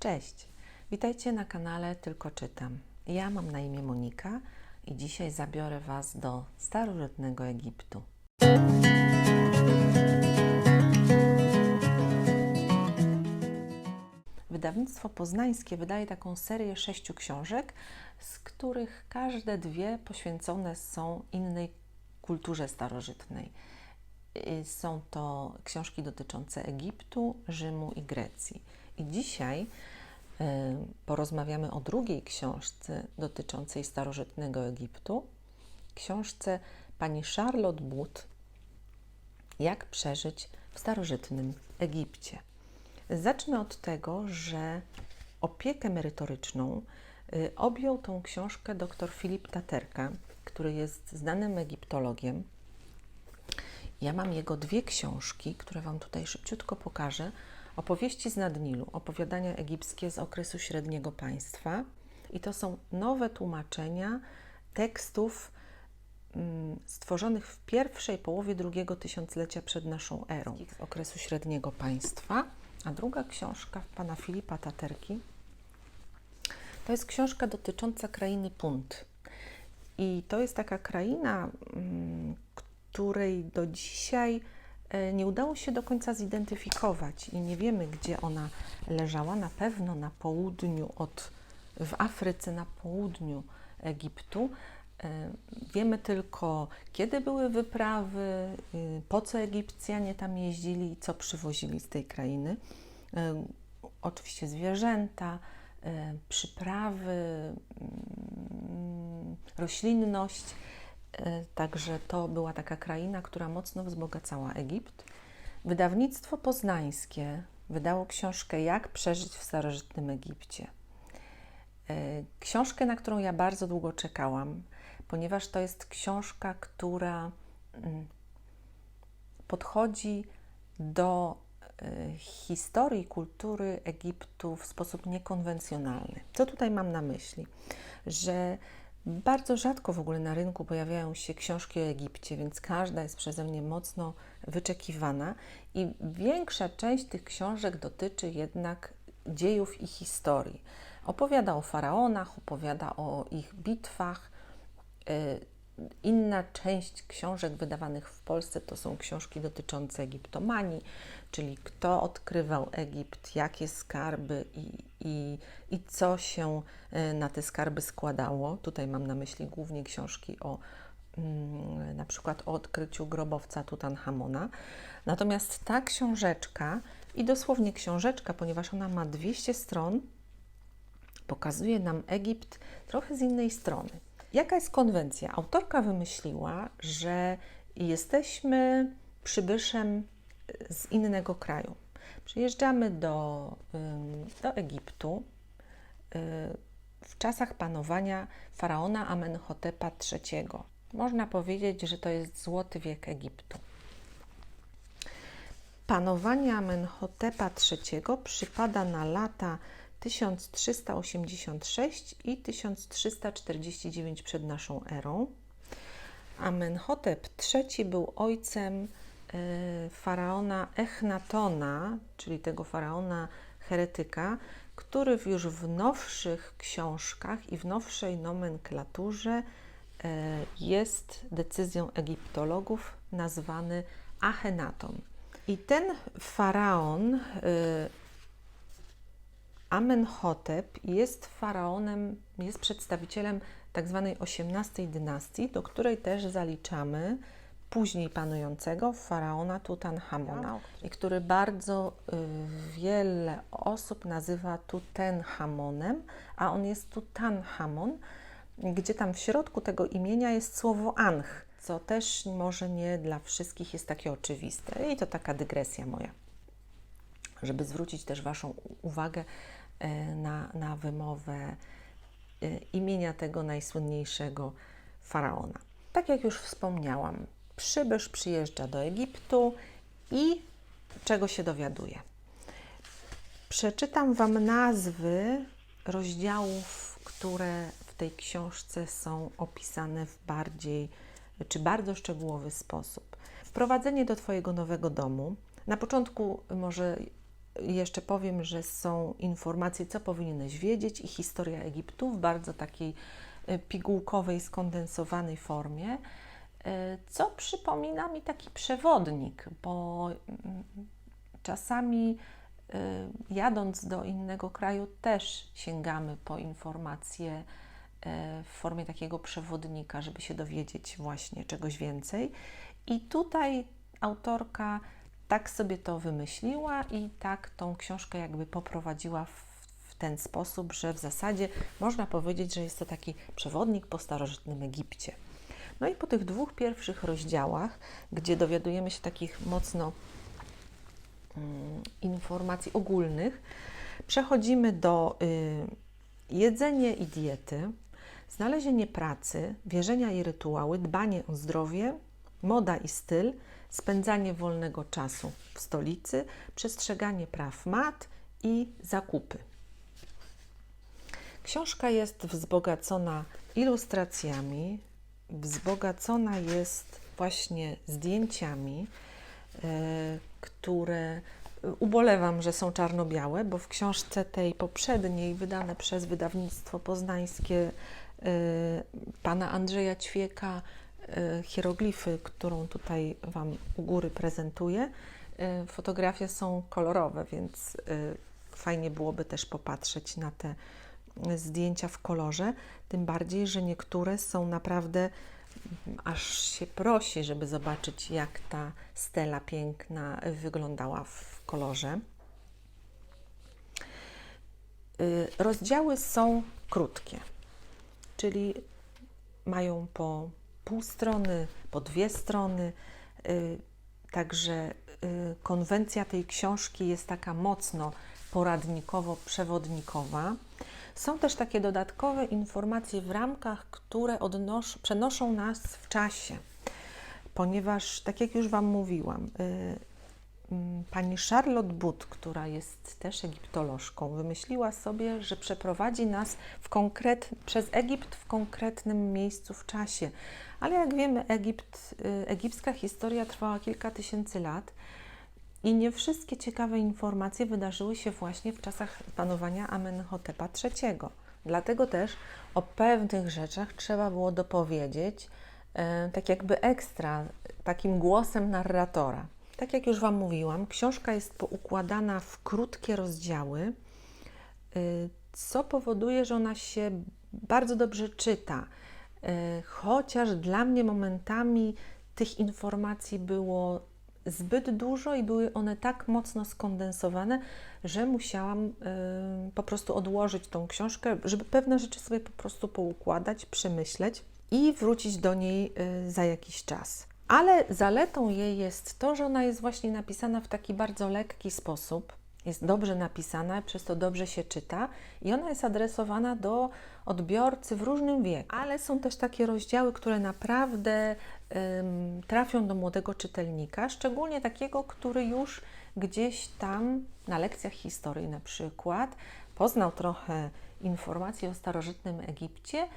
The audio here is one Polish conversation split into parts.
Cześć, witajcie na kanale Tylko Czytam. Ja mam na imię Monika i dzisiaj zabiorę Was do starożytnego Egiptu. Wydawnictwo Poznańskie wydaje taką serię sześciu książek, z których każde dwie poświęcone są innej kulturze starożytnej. Y, Są to książki dotyczące Egiptu, Rzymu i Grecji. I dzisiaj y, porozmawiamy o drugiej książce dotyczącej starożytnego Egiptu, książce pani Charlotte Booth Jak przeżyć w starożytnym Egipcie. Zacznę od tego, że opiekę merytoryczną y, objął tą książkę dr Filip Taterka, który jest znanym egiptologiem. Ja mam jego dwie książki, które Wam tutaj szybciutko pokażę. Opowieści z Nadnilu, opowiadania egipskie z okresu średniego państwa. I to są nowe tłumaczenia tekstów mm, stworzonych w pierwszej połowie drugiego tysiąclecia przed naszą erą, z okresu średniego państwa. A druga książka pana Filipa Taterki to jest książka dotycząca krainy Punt. I to jest taka kraina, mm, której do dzisiaj nie udało się do końca zidentyfikować i nie wiemy, gdzie ona leżała. Na pewno na południu od, w Afryce, na południu Egiptu. E, Wiemy tylko, kiedy były wyprawy, y, po co Egipcjanie tam jeździli i co przywozili z tej krainy. E, Oczywiście zwierzęta, e, przyprawy, mm, roślinność. E, Także to była taka kraina, która mocno wzbogacała Egipt. Wydawnictwo poznańskie wydało książkę Jak przeżyć w starożytnym Egipcie. E, Książkę, na którą ja bardzo długo czekałam, ponieważ to jest książka, która mm, podchodzi do e, historii, kultury Egiptu w sposób niekonwencjonalny. Co tutaj mam na myśli? Że bardzo rzadko w ogóle na rynku pojawiają się książki o Egipcie, więc każda jest przeze mnie mocno wyczekiwana i większa część tych książek dotyczy jednak dziejów i historii. Opowiada o faraonach, opowiada o ich bitwach. Inna część książek wydawanych w Polsce to są książki dotyczące egiptomanii, czyli kto odkrywał Egipt, jakie skarby i, i, i co się y, na te skarby składało. Tutaj mam na myśli głównie książki o mm, na przykład o odkryciu grobowca Tutanchamona. Natomiast ta książeczka, i dosłownie książeczka, ponieważ ona ma 200 stron, pokazuje nam Egipt trochę z innej strony. Jaka jest konwencja? Autorka wymyśliła, że jesteśmy przybyszem z innego kraju. Przyjeżdżamy do, do Egiptu y, w czasach panowania faraona Amenhotepa III. Można powiedzieć, że to jest złoty wiek Egiptu. Panowanie Amenhotepa III przypada na lata 1386 i 1349 przed naszą erą. Amenhotep III był ojcem y, faraona Echnatona, czyli tego faraona heretyka, który już w nowszych książkach i w nowszej nomenklaturze y, jest decyzją egiptologów nazwany Achenaton. I ten faraon y, Amenhotep jest faraonem, jest przedstawicielem tak zwanej XVIII dynastii, do której też zaliczamy później panującego faraona Tutanchamona, i który bardzo y, wiele osób nazywa Tutenchamonem, a on jest Tutanchamon, gdzie tam w środku tego imienia jest słowo Anch, co też może nie dla wszystkich jest takie oczywiste. I to taka dygresja moja, żeby zwrócić też Waszą uwagę na, na wymowę e, imienia tego najsłynniejszego faraona. Tak jak już wspomniałam, przybysz przyjeżdża do Egiptu i czego się dowiaduje? Przeczytam Wam nazwy rozdziałów, które w tej książce są opisane w bardziej czy bardzo szczegółowy sposób. Wprowadzenie do Twojego nowego domu. Na początku może jeszcze powiem, że są informacje, co powinieneś wiedzieć i historia Egiptu w bardzo takiej y, pigułkowej, skondensowanej formie, y, co przypomina mi taki przewodnik, bo mm, czasami y, jadąc do innego kraju też sięgamy po informacje w formie takiego przewodnika, żeby się dowiedzieć właśnie czegoś więcej. I tutaj autorka tak sobie to wymyśliła i tak tą książkę jakby poprowadziła w, ten sposób, że w zasadzie można powiedzieć, że jest to taki przewodnik po starożytnym Egipcie. No i po tych dwóch pierwszych rozdziałach, gdzie dowiadujemy się takich mocno mm, informacji ogólnych, przechodzimy do y, jedzenie i diety, znalezienie pracy, wierzenia i rytuały, dbanie o zdrowie, moda i styl, spędzanie wolnego czasu w stolicy, przestrzeganie praw mat i zakupy. Książka jest wzbogacona ilustracjami, wzbogacona jest właśnie zdjęciami, e, które ubolewam, że są czarno-białe, bo w książce tej poprzedniej, wydane przez wydawnictwo poznańskie e, pana Andrzeja Ćwieka, e, hieroglify, którą tutaj Wam u góry prezentuję, fotografie są kolorowe, więc fajnie byłoby też popatrzeć na te zdjęcia w kolorze, tym bardziej, że niektóre są naprawdę aż się prosi, żeby zobaczyć, jak ta stela piękna wyglądała w kolorze. Rozdziały są krótkie, czyli mają po pół strony, po dwie strony. Y, także y, konwencja tej książki jest taka mocno poradnikowo-przewodnikowa. Są też takie dodatkowe informacje w ramkach, które odnosz, przenoszą nas w czasie, ponieważ, tak jak już Wam mówiłam, y, pani Charlotte But, która jest też egiptolożką, wymyśliła sobie, że przeprowadzi nas w konkret, przez Egipt w konkretnym miejscu w czasie. Ale jak wiemy, Egipt, y, egipska historia trwała kilka tysięcy lat. I nie wszystkie ciekawe informacje wydarzyły się właśnie w czasach panowania Amenhotepa III. Dlatego też o pewnych rzeczach trzeba było dopowiedzieć, e, tak jakby ekstra, takim głosem narratora. Tak jak już Wam mówiłam, książka jest poukładana w krótkie rozdziały, e, co powoduje, że ona się bardzo dobrze czyta. E, chociaż dla mnie momentami tych informacji było zbyt dużo i były one tak mocno skondensowane, że musiałam y, po prostu odłożyć tą książkę, żeby pewne rzeczy sobie po prostu poukładać, przemyśleć i wrócić do niej y, za jakiś czas. Ale zaletą jej jest to, że ona jest właśnie napisana w taki bardzo lekki sposób, jest dobrze napisana, przez to dobrze się czyta i ona jest adresowana do odbiorcy w różnym wieku. Ale są też takie rozdziały, które naprawdę ym, trafią do młodego czytelnika, szczególnie takiego, który już gdzieś tam na lekcjach historii na przykład poznał trochę informacji o starożytnym Egipcie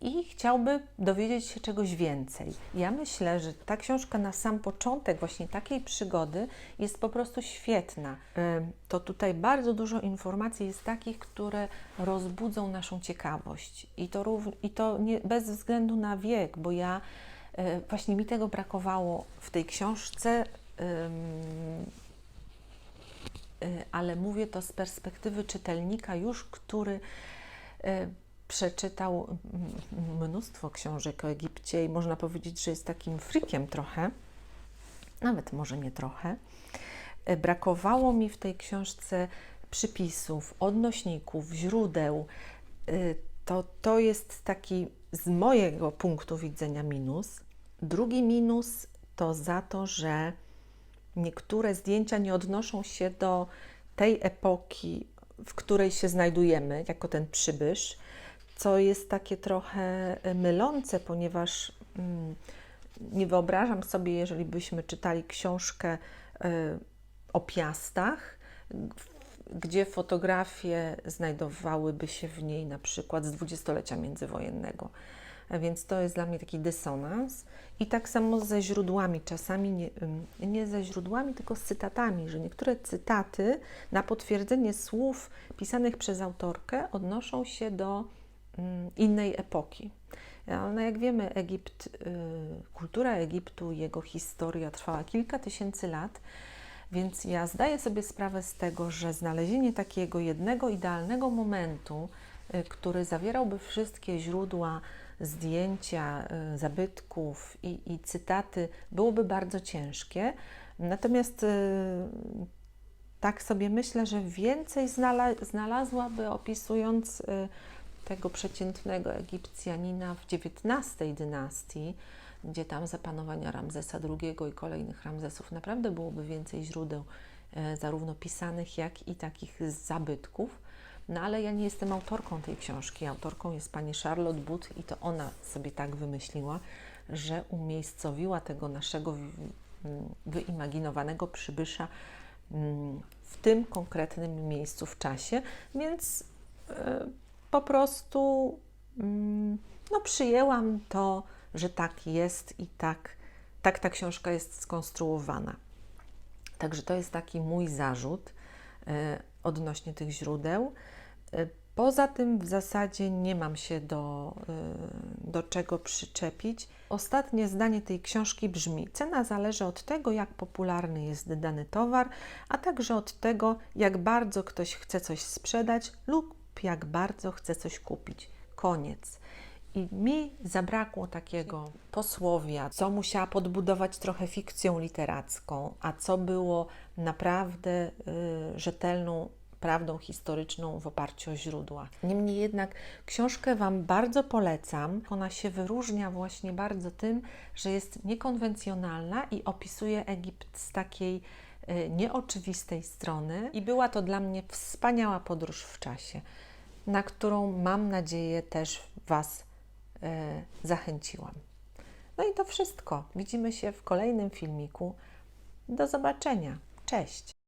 i chciałby dowiedzieć się czegoś więcej. Ja myślę, że ta książka na sam początek właśnie takiej przygody jest po prostu świetna. To tutaj bardzo dużo informacji jest takich, które rozbudzą naszą ciekawość i to, i to nie, bez względu na wiek, bo ja e, właśnie mi tego brakowało w tej książce. E, ale mówię to z perspektywy czytelnika już, który e, przeczytał mnóstwo książek o Egipcie i można powiedzieć, że jest takim frikiem trochę, nawet może nie trochę. E, brakowało mi w tej książce przypisów, odnośników, źródeł. E, to, to jest taki z mojego punktu widzenia minus. Drugi minus to za to, że niektóre zdjęcia nie odnoszą się do tej epoki, w której się znajdujemy, jako ten przybysz co jest takie trochę e, mylące, ponieważ mm, nie wyobrażam sobie, jeżeli byśmy czytali książkę e, o piastach, gdzie fotografie znajdowałyby się w niej na przykład z dwudziestolecia międzywojennego. A więc to jest dla mnie taki dysonans. I tak samo ze źródłami, czasami nie, nie ze źródłami, tylko z cytatami, że niektóre cytaty na potwierdzenie słów pisanych przez autorkę odnoszą się do innej epoki. No, jak wiemy, Egipt, y, kultura Egiptu, jego historia trwała kilka tysięcy lat, więc ja zdaję sobie sprawę z tego, że znalezienie takiego jednego idealnego momentu, y, który zawierałby wszystkie źródła, zdjęcia, y, zabytków i, i cytaty, byłoby bardzo ciężkie. Natomiast y, tak sobie myślę, że więcej znala- znalazłaby opisując y, tego przeciętnego Egipcjanina w XIX dynastii, gdzie tam za panowania Ramzesa II i kolejnych Ramzesów naprawdę byłoby więcej źródeł, e, zarówno pisanych, jak i takich zabytków. No ale ja nie jestem autorką tej książki. Autorką jest pani Charlotte Booth i to ona sobie tak wymyśliła, że umiejscowiła tego naszego wi- m, wyimaginowanego przybysza mm, w tym konkretnym miejscu w czasie, więc e, po prostu mm, no, przyjęłam to, że tak jest i tak, tak ta książka jest skonstruowana. Także to jest taki mój zarzut e, odnośnie tych źródeł. E, Poza tym w zasadzie nie mam się do, e, do czego przyczepić. Ostatnie zdanie tej książki brzmi: Cena zależy od tego, jak popularny jest dany towar, a także od tego, jak bardzo ktoś chce coś sprzedać lub jak bardzo chce coś kupić. Koniec. I mi zabrakło takiego posłowia, co musiała podbudować trochę fikcją literacką, a co było naprawdę y, rzetelną prawdą historyczną w oparciu o źródła. Niemniej jednak książkę Wam bardzo polecam. Ona się wyróżnia właśnie bardzo tym, że jest niekonwencjonalna i opisuje Egipt z takiej y, nieoczywistej strony. I była to dla mnie wspaniała podróż w czasie, na którą mam nadzieję też Was e, zachęciłam. No i to wszystko. Widzimy się w kolejnym filmiku. Do zobaczenia. Cześć.